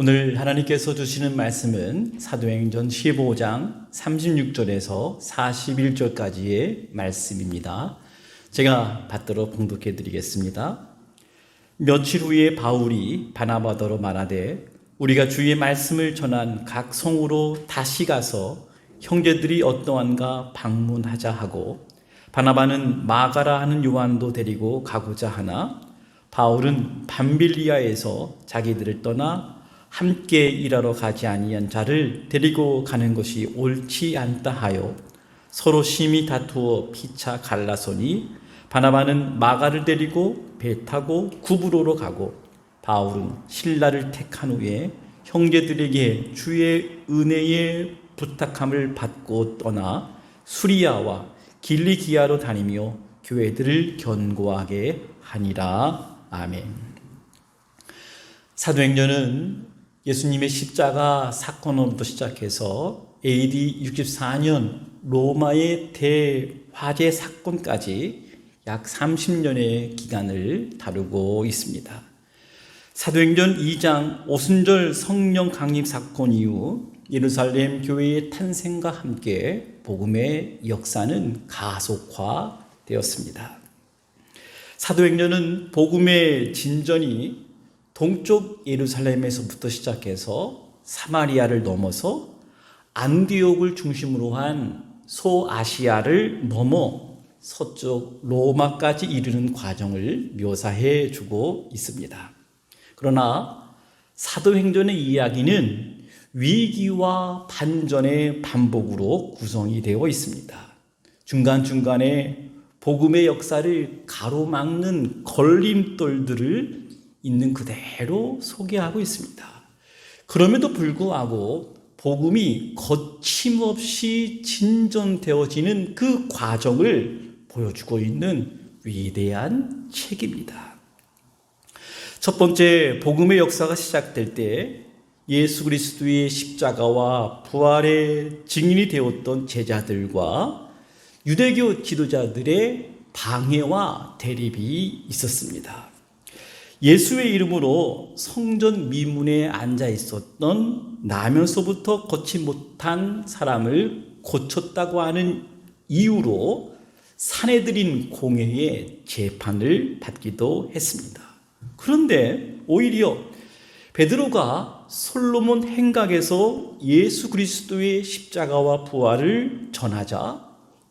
오늘 하나님께서 주시는 말씀은 사도행전 15장 36절에서 41절까지의 말씀입니다. 제가 받들어 봉독해 드리겠습니다. 며칠 후에 바울이 바나바더로 말하되 우리가 주의 말씀을 전한 각 성으로 다시 가서 형제들이 어떠한가 방문하자 하고 바나바는 마가라 하는 요한도 데리고 가고자 하나 바울은 밤빌리아에서 자기들을 떠나 함께 일하러 가지 아니한 자를 데리고 가는 것이 옳지 않다 하여 서로 심히 다투어 피차 갈라서니 바나바는 마가를 데리고 배 타고 구브로로 가고 바울은 신라를 택한 후에 형제들에게 주의 은혜의 부탁함을 받고 떠나 수리아와 길리기아로 다니며 교회들을 견고하게 하니라. 아멘. 사도행전은 예수님의 십자가 사건으로부터 시작해서 AD 64년 로마의 대화재 사건까지 약 30년의 기간을 다루고 있습니다. 사도행전 2장 오순절 성령 강림 사건 이후 예루살렘 교회의 탄생과 함께 복음의 역사는 가속화되었습니다. 사도행전은 복음의 진전이 동쪽 예루살렘에서부터 시작해서 사마리아를 넘어서 안디옥을 중심으로 한 소아시아를 넘어 서쪽 로마까지 이르는 과정을 묘사해 주고 있습니다. 그러나 사도행전의 이야기는 위기와 반전의 반복으로 구성이 되어 있습니다. 중간중간에 복음의 역사를 가로막는 걸림돌들을 있는 그대로 소개하고 있습니다. 그럼에도 불구하고 복음이 거침없이 진전되어지는 그 과정을 보여주고 있는 위대한 책입니다. 첫 번째 복음의 역사가 시작될 때 예수 그리스도의 십자가와 부활의 증인이 되었던 제자들과 유대교 지도자들의 방해와 대립이 있었습니다. 예수의 이름으로 성전 미문에 앉아 있었던 나면서부터 걷지 못한 사람을 고쳤다고 하는 이유로 사내들인 공회의 재판을 받기도 했습니다. 그런데 오히려 베드로가 솔로몬 행각에서 예수 그리스도의 십자가와 부활을 전하자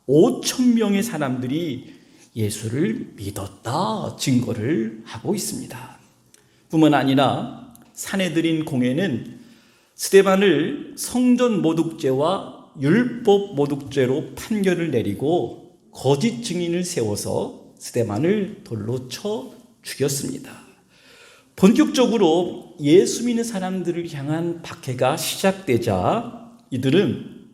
5천 명의 사람들이 예수를 믿었다 증거를 하고 있습니다. 뿐만 아니라 사내들인 공회는 스테반을 성전 모독죄와 율법 모독죄로 판결을 내리고 거짓 증인을 세워서 스테반을 돌로 쳐 죽였습니다. 본격적으로 예수 믿는 사람들을 향한 박해가 시작되자 이들은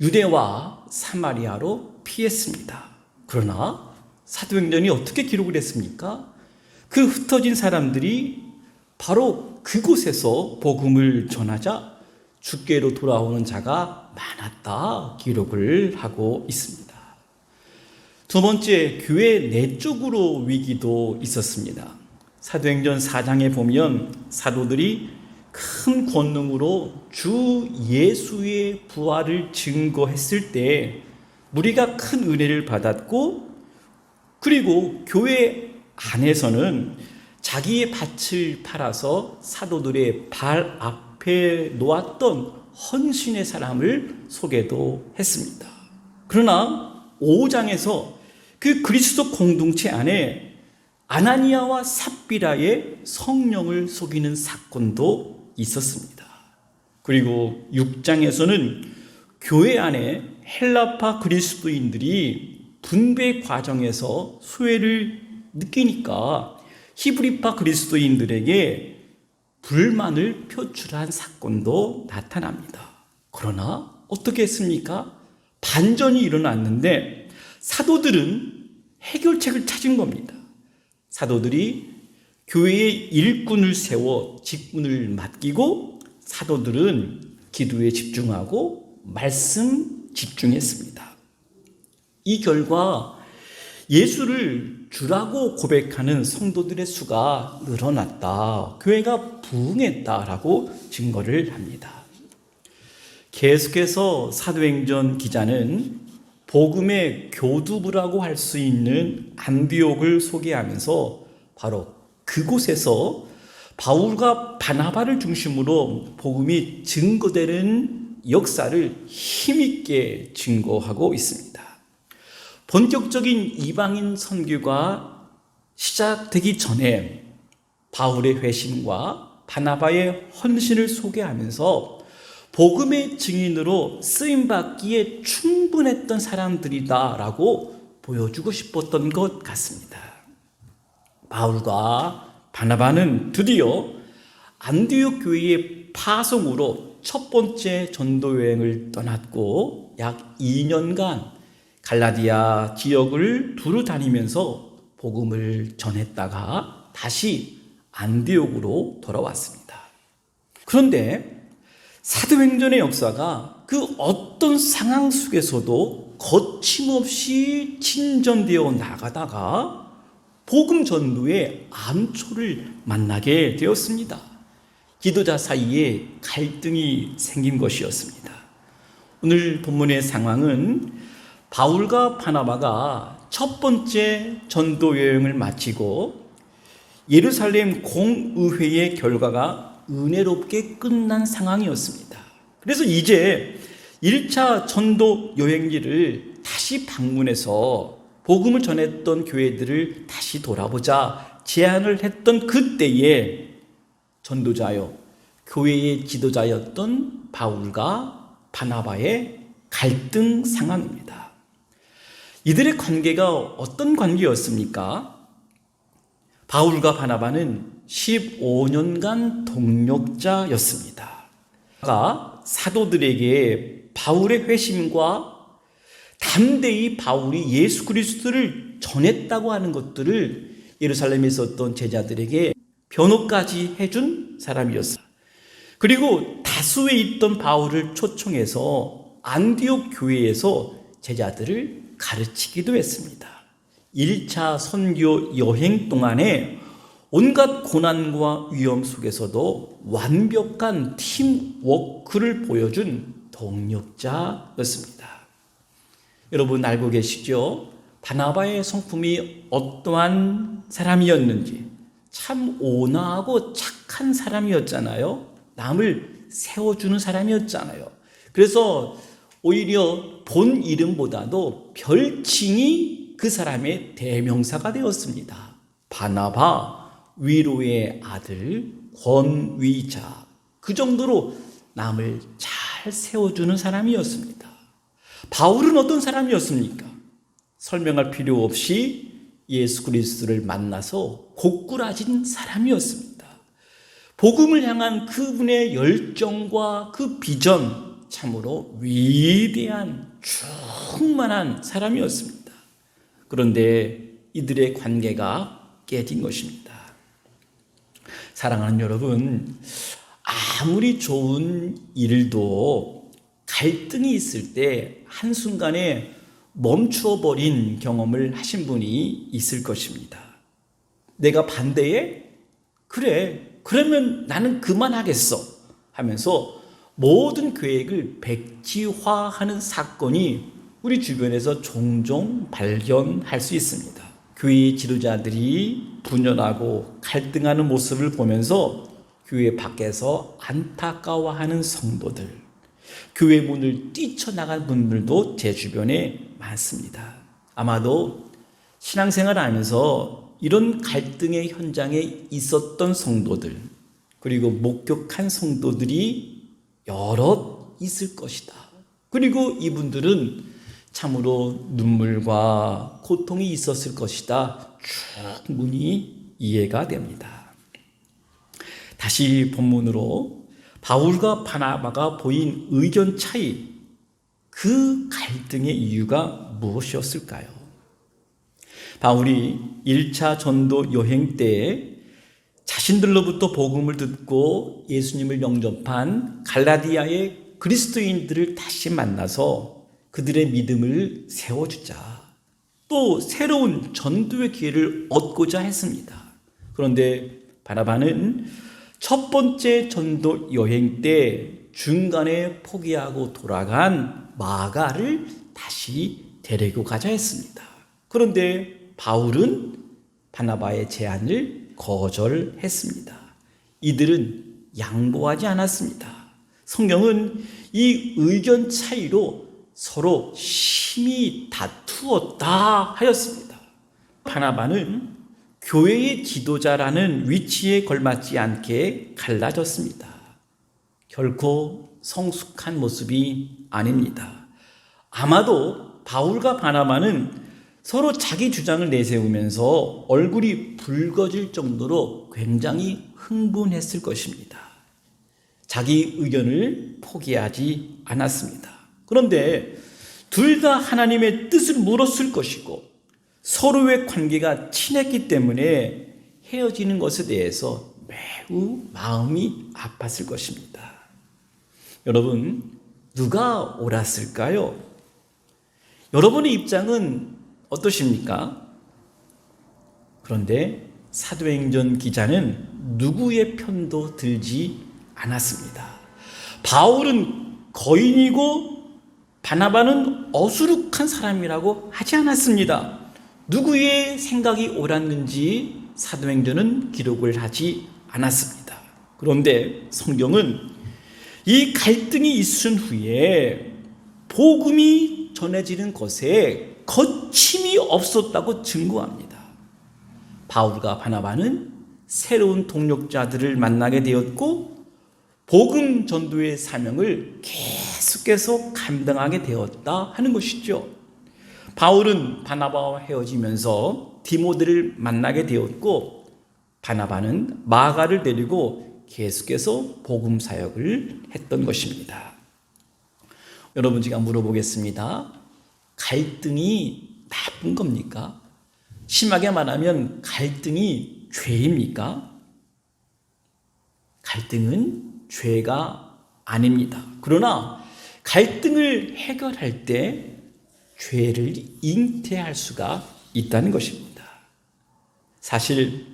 유대와 사마리아로 피했습니다. 그러나 사도행전이 어떻게 기록을 했습니까? 그 흩어진 사람들이 바로 그곳에서 복음을 전하자 주께로 돌아오는 자가 많았다 기록을 하고 있습니다. 두 번째, 교회 내적으로 위기도 있었습니다. 사도행전 4장에 보면 사도들이 큰 권능으로 주 예수의 부활을 증거했을 때 무리가 큰 은혜를 받았고 그리고 교회 안에서는 자기의 밭을 팔아서 사도들의 발 앞에 놓았던 헌신의 사람을 소개도 했습니다. 그러나 5장에서 그 그리스도 공동체 안에 아나니아와 삽비라의 성령을 속이는 사건도 있었습니다. 그리고 6장에서는 교회 안에 헬라파 그리스도인들이 분배 과정에서 수혜를 느끼니까 히브리파 그리스도인들에게 불만을 표출한 사건도 나타납니다. 그러나 어떻게 했습니까? 반전이 일어났는데 사도들은 해결책을 찾은 겁니다. 사도들이 교회의 일꾼을 세워 직분을 맡기고 사도들은 기도에 집중하고 말씀 집중했습니다. 이 결과 예수를 주라고 고백하는 성도들의 수가 늘어났다. 교회가 부흥했다라고 증거를 합니다. 계속해서 사도행전 기자는 복음의 교두부라고 할 수 있는 안디옥을 소개하면서 바로 그곳에서 바울과 바나바를 중심으로 복음이 증거되는 역사를 힘있게 증거하고 있습니다. 본격적인 이방인 선교가 시작되기 전에 바울의 회심과 바나바의 헌신을 소개하면서 복음의 증인으로 쓰임 받기에 충분했던 사람들이다라고 보여주고 싶었던 것 같습니다. 바울과 바나바는 드디어 안디옥 교회의 파송으로 첫 번째 전도 여행을 떠났고 약 2년간 갈라디아 지역을 두루 다니면서 복음을 전했다가 다시 안디옥으로 돌아왔습니다. 그런데 사도행전의 역사가 그 어떤 상황 속에서도 거침없이 진전되어 나가다가 복음 전도의 암초를 만나게 되었습니다. 기도자 사이에 갈등이 생긴 것이었습니다. 오늘 본문의 상황은 바울과 바나바가 첫 번째 전도 여행을 마치고 예루살렘 공의회의 결과가 은혜롭게 끝난 상황이었습니다. 그래서 이제 1차 전도 여행지를 다시 방문해서 복음을 전했던 교회들을 다시 돌아보자 제안을 했던 그때에 전도자요, 교회의 지도자였던 바울과 바나바의 갈등 상황입니다. 이들의 관계가 어떤 관계였습니까? 바울과 바나바는 15년간 동력자였습니다. 사도들에게 바울의 회심과 담대히 바울이 예수 그리스도를 전했다고 하는 것들을 예루살렘에 있었던 제자들에게 변호까지 해준 사람이었습니다. 그리고 다수에 있던 바울을 초청해서 안디옥 교회에서 제자들을 가르치기도 했습니다. 1차 선교 여행 동안에 온갖 고난과 위험 속에서도 완벽한 팀워크를 보여준 동력자였습니다. 여러분 알고 계시죠? 바나바의 성품이 어떠한 사람이었는지 참 온화하고 착한 사람이었잖아요. 남을 세워주는 사람이었잖아요. 그래서 오히려 본 이름보다도 별칭이 그 사람의 대명사가 되었습니다. 바나바, 위로의 아들, 권위자. 그 정도로 남을 잘 세워주는 사람이었습니다. 바울은 어떤 사람이었습니까? 설명할 필요 없이 예수 그리스도를 만나서 고꾸라진 사람이었습니다. 복음을 향한 그분의 열정과 그 비전 참으로 위대한 충만한 사람이었습니다. 그런데 이들의 관계가 깨진 것입니다. 사랑하는 여러분, 아무리 좋은 일도 갈등이 있을 때 한순간에 멈추어 버린 경험을 하신 분이 있을 것입니다. 내가 반대해? 그래. 그러면 나는 그만하겠어. 하면서 모든 계획을 백지화하는 사건이 우리 주변에서 종종 발견할 수 있습니다. 교회 지도자들이 분열하고 갈등하는 모습을 보면서 교회 밖에서 안타까워하는 성도들, 교회 문을 뛰쳐나간 분들도 제 주변에 많습니다. 아마도 신앙생활 하면서 이런 갈등의 현장에 있었던 성도들, 그리고 목격한 성도들이 여럿 있을 것이다. 그리고 이분들은 참으로 눈물과 고통이 있었을 것이다. 충분히 이해가 됩니다. 다시 본문으로 바울과 바나바가 보인 의견 차이, 그 갈등의 이유가 무엇이었을까요? 바울이 1차 전도 여행 때 자신들로부터 복음을 듣고 예수님을 영접한 갈라디아의 그리스도인들을 다시 만나서 그들의 믿음을 세워주자. 또 새로운 전도의 기회를 얻고자 했습니다. 그런데 바나바는 첫 번째 전도 여행 때 중간에 포기하고 돌아간 마가를 다시 데리고 가자 했습니다. 그런데 바울은 바나바의 제안을 거절했습니다. 이들은 양보하지 않았습니다. 성경은 이 의견 차이로 서로 심히 다투었다 하였습니다. 바나바는 교회의 지도자라는 위치에 걸맞지 않게 갈라졌습니다. 결코 성숙한 모습이 아닙니다. 아마도 바울과 바나바는 서로 자기 주장을 내세우면서 얼굴이 붉어질 정도로 굉장히 흥분했을 것입니다. 자기 의견을 포기하지 않았습니다. 그런데 둘 다 하나님의 뜻을 물었을 것이고 서로의 관계가 친했기 때문에 헤어지는 것에 대해서 매우 마음이 아팠을 것입니다. 여러분, 누가 옳았을까요? 여러분의 입장은 어떠십니까? 그런데 사도행전 기자는 누구의 편도 들지 않았습니다. 바울은 거인이고 바나바는 어수룩한 사람이라고 하지 않았습니다. 누구의 생각이 옳았는지 사도행전은 기록을 하지 않았습니다. 그런데 성경은 이 갈등이 있은 후에 복음이 전해지는 것에 거침이 없었다고 증거합니다. 바울과 바나바는 새로운 동력자들을 만나게 되었고 복음 전도의 사명을 계속해서 감당하게 되었다 하는 것이죠. 바울은 바나바와 헤어지면서 디모데를 만나게 되었고 바나바는 마가를 데리고 계속해서 복음 사역을 했던 것입니다. 여러분 제가 물어보겠습니다. 갈등이 나쁜 겁니까? 심하게 말하면 갈등이 죄입니까? 갈등은 죄가 아닙니다. 그러나 갈등을 해결할 때 죄를 잉태할 수가 있다는 것입니다. 사실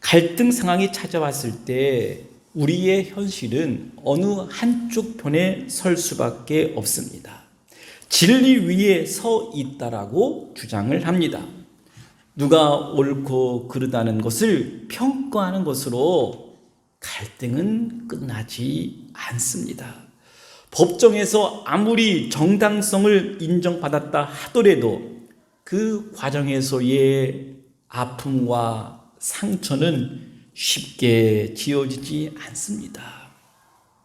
갈등 상황이 찾아왔을 때 우리의 현실은 어느 한쪽 편에 설 수밖에 없습니다. 진리 위에 서 있다라고 주장을 합니다. 누가 옳고 그르다는 것을 평가하는 것으로 갈등은 끝나지 않습니다. 법정에서 아무리 정당성을 인정받았다 하더라도 그 과정에서의 아픔과 상처는 쉽게 지워지지 않습니다.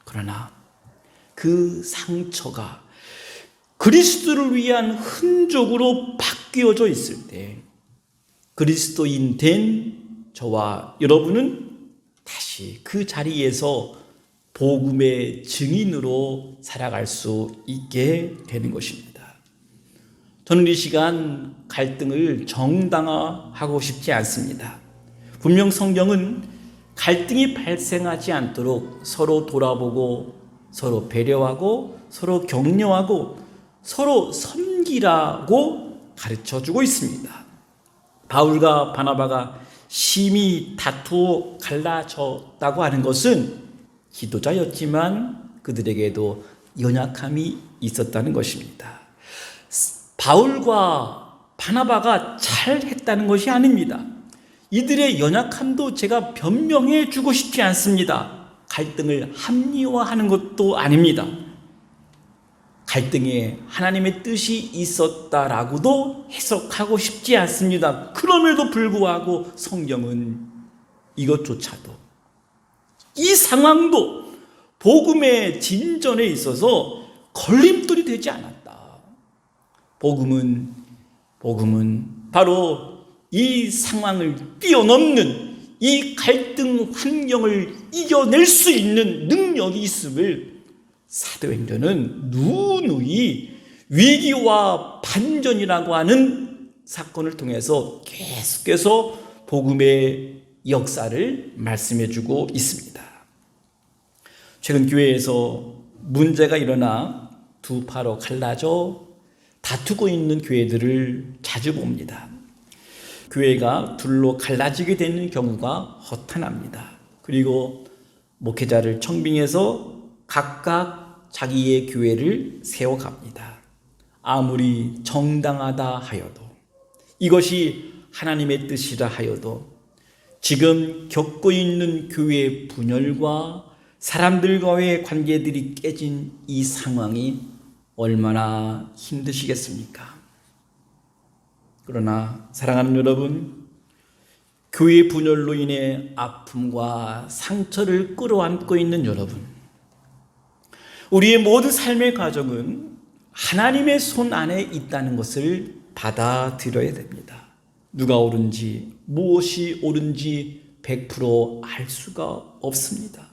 그러나 그 상처가 그리스도를 위한 흔적으로 바뀌어져 있을 때 그리스도인 된 저와 여러분은 다시 그 자리에서 복음의 증인으로 살아갈 수 있게 되는 것입니다. 저는 이 시간 갈등을 정당화하고 싶지 않습니다. 분명 성경은 갈등이 발생하지 않도록 서로 돌아보고 서로 배려하고 서로 격려하고 서로 섬기라고 가르쳐 주고 있습니다. 바울과 바나바가 심히 다투어 갈라졌다고 하는 것은 기도자였지만 그들에게도 연약함이 있었다는 것입니다. 바울과 바나바가 잘 했다는 것이 아닙니다. 이들의 연약함도 제가 변명해 주고 싶지 않습니다. 갈등을 합리화하는 것도 아닙니다. 갈등에 하나님의 뜻이 있었다라고도 해석하고 싶지 않습니다. 그럼에도 불구하고 성경은 이것조차도 이 상황도 복음의 진전에 있어서 걸림돌이 되지 않았다. 복음은 복음은 바로 이 상황을 뛰어넘는 이 갈등 환경을 이겨낼 수 있는 능력이 있음을 사도행전은 누누이 위기와 반전이라고 하는 사건을 통해서 계속해서 복음의 역사를 말씀해 주고 있습니다. 최근 교회에서 문제가 일어나 두 파로 갈라져 다투고 있는 교회들을 자주 봅니다. 교회가 둘로 갈라지게 되는 경우가 허탄합니다. 그리고 목회자를 청빙해서 각각 자기의 교회를 세워갑니다. 아무리 정당하다 하여도 이것이 하나님의 뜻이라 하여도 지금 겪고 있는 교회의 분열과 사람들과의 관계들이 깨진 이 상황이 얼마나 힘드시겠습니까? 그러나 사랑하는 여러분, 교회 분열로 인해 아픔과 상처를 끌어안고 있는 여러분, 우리의 모든 삶의 과정은 하나님의 손 안에 있다는 것을 받아들여야 됩니다. 누가 옳은지, 무엇이 옳은지 100%알 수가 없습니다.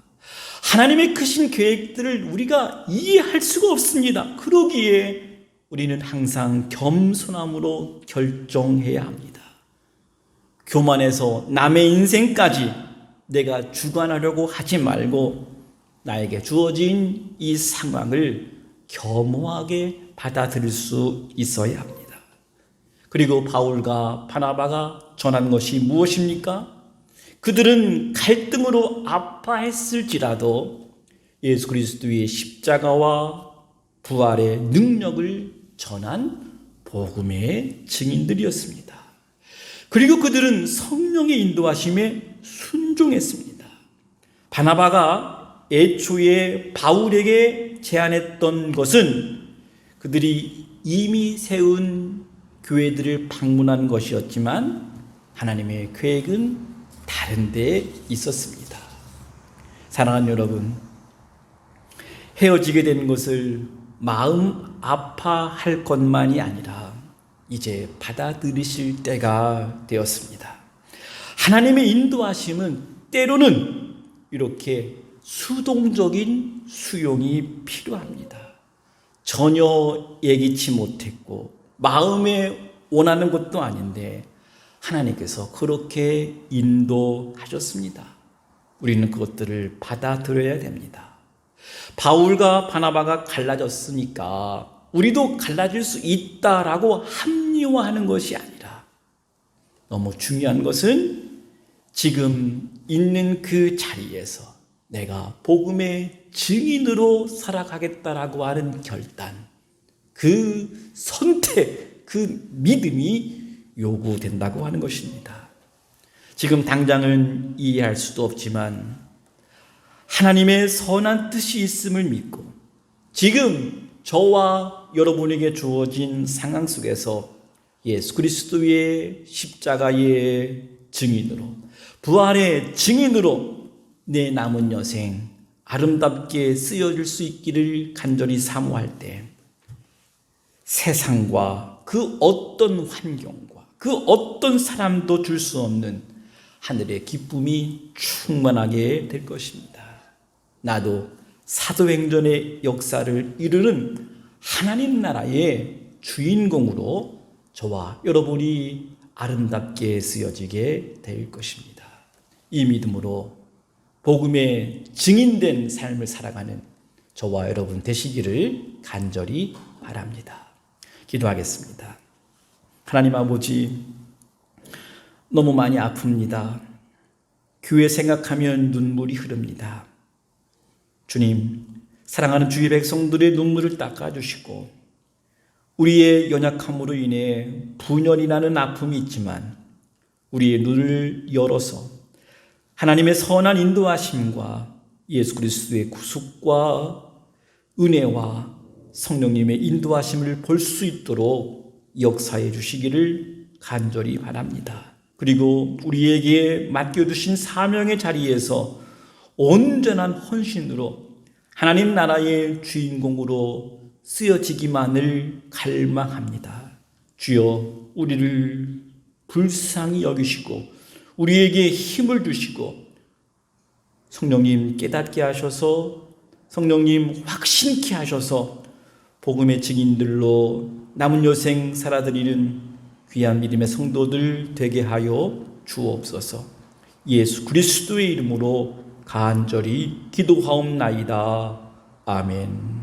하나님의 크신 계획들을 우리가 이해할 수가 없습니다. 그러기에 우리는 항상 겸손함으로 결정해야 합니다. 교만해서 남의 인생까지 내가 주관하려고 하지 말고 나에게 주어진 이 상황을 겸허하게 받아들일 수 있어야 합니다. 그리고 바울과 바나바가 전한 것이 무엇입니까? 그들은 갈등으로 아파했을지라도 예수 그리스도의 십자가와 부활의 능력을 전한 복음의 증인들이었습니다. 그리고 그들은 성령의 인도하심에 순종했습니다. 바나바가 애초에 바울에게 제안했던 것은 그들이 이미 세운 교회들을 방문한 것이었지만 하나님의 계획은 다른 데 있었습니다. 사랑하는 여러분, 헤어지게 되는 것을 마음 아파할 것만이 아니라 이제 받아들이실 때가 되었습니다. 하나님의 인도하심은 때로는 이렇게 수동적인 수용이 필요합니다. 전혀 예기치 못했고 마음에 원하는 것도 아닌데 하나님께서 그렇게 인도하셨습니다. 우리는 그것들을 받아들여야 됩니다. 바울과 바나바가 갈라졌으니까 우리도 갈라질 수 있다라고 합리화하는 것이 아니라 너무 중요한 것은 지금 있는 그 자리에서 내가 복음의 증인으로 살아가겠다라고 하는 결단, 그 선택, 그 믿음이 요구된다고 하는 것입니다. 지금 당장은 이해할 수도 없지만 하나님의 선한 뜻이 있음을 믿고 지금 저와 여러분에게 주어진 상황 속에서 예수 그리스도의 십자가의 증인으로 부활의 증인으로 내 남은 여생 아름답게 쓰여질 수 있기를 간절히 사모할 때 세상과 그 어떤 환경과 그 어떤 사람도 줄 수 없는 하늘의 기쁨이 충만하게 될 것입니다. 나도 사도행전의 역사를 이루는 하나님 나라의 주인공으로 저와 여러분이 아름답게 쓰여지게 될 것입니다. 이 믿음으로 복음의 증인된 삶을 살아가는 저와 여러분 되시기를 간절히 바랍니다. 기도하겠습니다. 하나님 아버지, 너무 많이 아픕니다. 교회 생각하면 눈물이 흐릅니다. 주님, 사랑하는 주의 백성들의 눈물을 닦아주시고, 우리의 연약함으로 인해 분열이 나는 아픔이 있지만, 우리의 눈을 열어서 하나님의 선한 인도하심과 예수 그리스도의 구속과 은혜와 성령님의 인도하심을 볼 수 있도록 역사해 주시기를 간절히 바랍니다. 그리고 우리에게 맡겨두신 사명의 자리에서 온전한 헌신으로 하나님 나라의 주인공으로 쓰여지기만을 갈망합니다. 주여 우리를 불쌍히 여기시고 우리에게 힘을 주시고 성령님 깨닫게 하셔서 성령님 확신케 하셔서 복음의 증인들로 남은 여생 살아드리는 귀한 믿음의 성도들 되게 하여 주옵소서. 예수 그리스도의 이름으로 간절히 기도하옵나이다. 아멘.